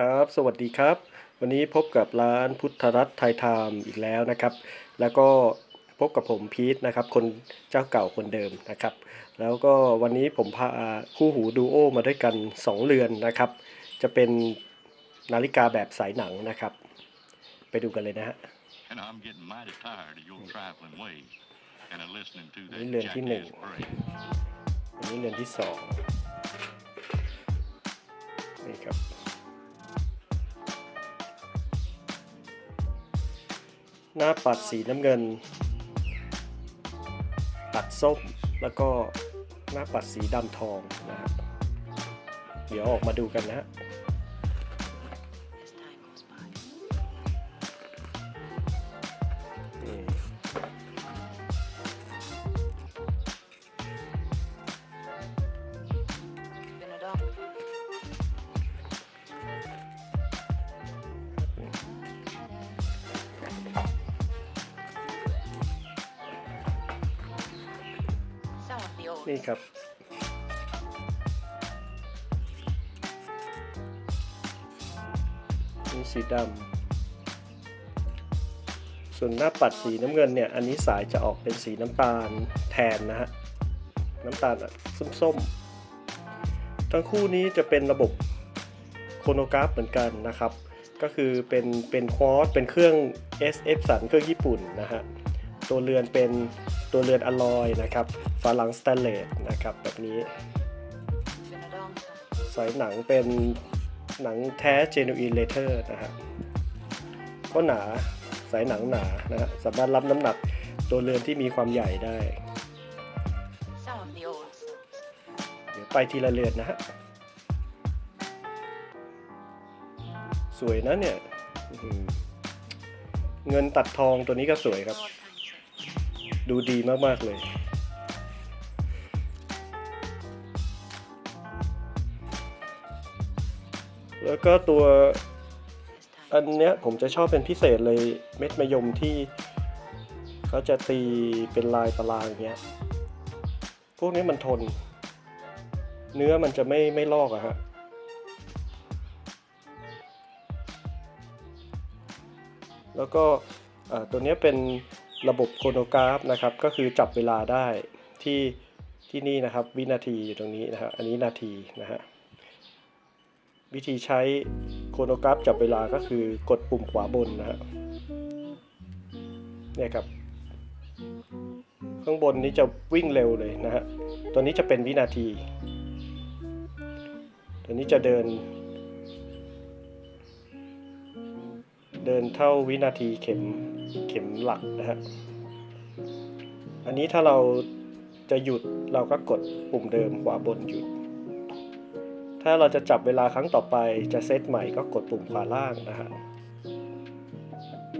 ครับ สวัสดีครับ วันนี้พบกับร้านพุทธรัตน์ไทยไทม์อีกแล้วนะครับ แล้วก็พบกับผมพีทนะครับ คนเจ้าเก่าคนเดิมนะครับ แล้วก็วันนี้ผมพาคู่หูดูโอมาด้วยกัน 2 เรือนนะครับ จะเป็นนาฬิกาแบบสายหนังนะครับ ไปดูกันเลยนะฮะ And I'm getting mighty tired of your trifling ways and of listening to that นี่เรือนที่หนึ่ง jackass brain. อันนี้เรือนที่สองนี่ครับ หน้าปัดสีน้ำเงิน ปัดส้มแล้วก็หน้าปัดสีดำทองนะฮะเดี๋ยวออกมาดูกันนะฮะ นี่ครับนี่สีดำ ส่วนหน้าปัดสีน้ำเงินเนี่ย อันนี้สายจะออกเป็นสีน้ำตาลแทนนะฮะ น้ำตาลส้มๆ ทั้งคู่นี้จะเป็นระบบโคโนกราฟเหมือนกันนะครับ ก็คือเป็นเป็นควอตเป็นเครื่อง SF สันเครื่องญี่ปุ่นนะฮะ ตัวเรือนเป็น ตัวเรือนอลลอยนะครับฝาหลังสแตนเลสนะครับแบบนี้สายหนังเป็นหนังแท้ genuine leather นะฮะก็หนาสายหนังหนานะฮะสามารถรับน้ำหนักตัวเรือนที่มีความใหญ่ได้ เดี๋ยวไปทีละเรือนนะฮะสวยนะเนี่ยเงินตัดทองตัวนี้ก็สวยครับ ดูดีมาก ๆ เลยแล้วก็ตัวอันเนี้ยผมจะชอบเป็นพิเศษเลยเม็ดมะยมที่เขาจะตีเป็นลายตารางอย่างเงี้ย พวกนี้มันทน เนื้อมันจะไม่ไม่ลอกอะฮะ แล้วก็อ่าตัวเนี้ยเป็น ระบบโคโนกราฟนะครับ ก็คือจับเวลาได้ที่ที่นี่นะครับ วินาทีอยู่ตรงนี้นะฮะอันนี้นาทีนะฮะวิธีใช้โคโนกราฟจับเวลาก็คือกดปุ่มขวาบนนะฮะเนี่ยครับ ข้างบนนี้จะวิ่งเร็วเลยนะฮะตัวนี้จะเป็นวินาที ตัวนี้จะเดิน เดินเท่าวินาทีเข็มเข็มหลักนะฮะ อันนี้ถ้าเราจะหยุดเราก็กดปุ่มเดิมขวาบนหยุด ถ้าเราจะจับเวลาครั้งต่อไปจะเซตใหม่ก็กดปุ่มขวาล่างนะฮะ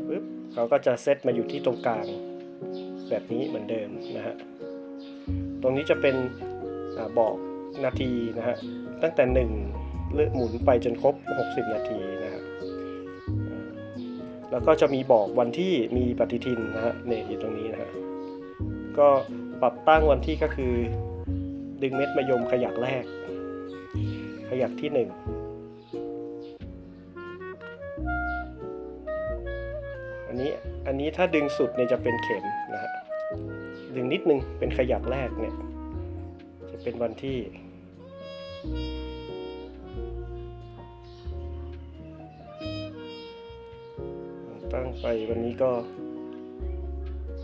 ปึ๊บเขาก็จะเซตมาอยู่ที่ตรงกลาง แบบนี้เหมือนเดิมนะฮะ ตรงนี้จะเป็นอบอกนาทีนะฮะ ตั้งแต่ 1 เลือกหมุนไปจนครบ 60 นาทีนะ แล้วก็จะมีบอกวันที่มีปฏิทินนะฮะเนี่ยอยู่ตรงนี้นะฮะก็ปรับตั้งวันที่ก็คือ ดึงเม็ดมะยมขยักแรก ขยักที่หนึ่งอันนี้อันนี้ถ้าดึงสุดเนี่ยจะเป็นเข็มนะฮะดึงนิดนึงเป็นขยักแรกเนี่ยจะเป็นวันที่ ตั้งไปวันนี้ก็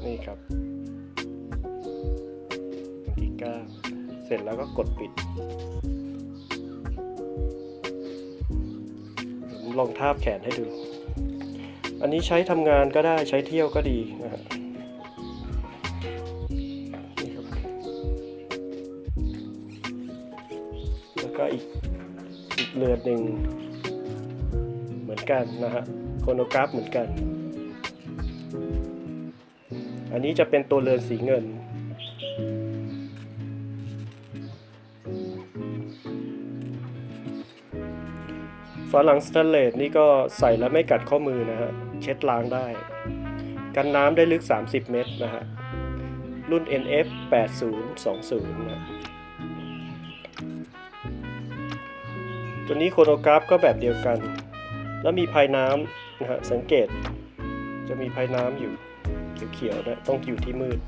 นี่ครับวันที่เก้าเสร็จแล้วก็กดปิด ผมลองทาบแขนให้ดู อันนี้ใช้ทำงานก็ได้ใช้เที่ยวก็ดีนะฮะนี่ครับแล้วก็อีกอีกเรือนหนึ่งเหมือนกันนะฮะ โครโนกราฟเหมือนกัน อันนี้จะเป็นตัวเรือนสีเงิน ฝาหลังสแตนเลสนี่ก็ใส่แล้วไม่กัดข้อมือนะฮะ เช็ดล้างได้ กันน้ำได้ลึก 30 เมตรนะฮะ รุ่น NF 8020 นะตัวนี้โคโนกราฟก็แบบเดียวกัน แล้วมีภายน้ำนะฮะสังเกตจะมีภายน้ำอยู่เขียวๆนะต้องอยู่ที่มืด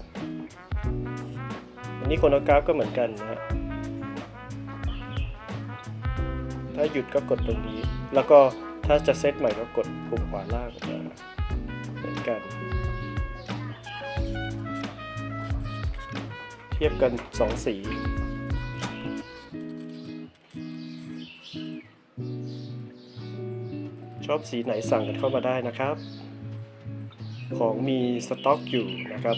อันนี้โคโนกราฟก็เหมือนกันนะฮะถ้าหยุดก็กดตรงนี้ แล้วก็ถ้าจะเซตใหม่ก็กดปุ่มขวาล่างนะเหมือนกัน เทียบกันสองสี ชอบสีไหนสั่งกันเข้ามาได้นะครับ ของมีสต็อกอยู่นะครับ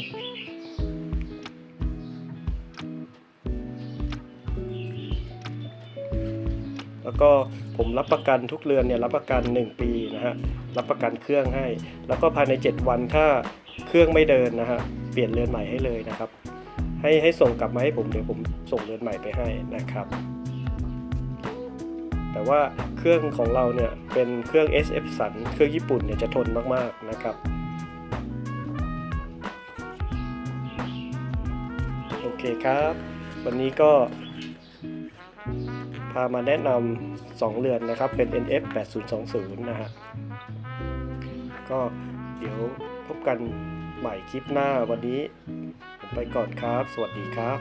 แล้วก็ผมรับประกันทุกเรือนเนี่ยรับประกัน 1 ปีนะฮะรับประกันเครื่องให้ แล้วก็ภายใน 7 วันถ้าเครื่องไม่เดินนะฮะเปลี่ยนเรือนใหม่ให้เลยนะครับ ให้ให้ส่งกลับมาให้ผมเดี๋ยวผมส่งเรือนใหม่ไปให้นะครับ แต่ว่าเครื่องของเราเนี่ยเป็นเครื่อง SF สันเครื่องญี่ปุ่นเนี่ยจะทนมากๆนะครับโอเคครับ วันนี้ก็ พามาแนะนำ2เรือนนะครับเป็น NF 8020 นะฮะก็เดี๋ยวพบกันใหม่คลิปหน้าวันนี้ ผมไปก่อนครับ สวัสดีครับ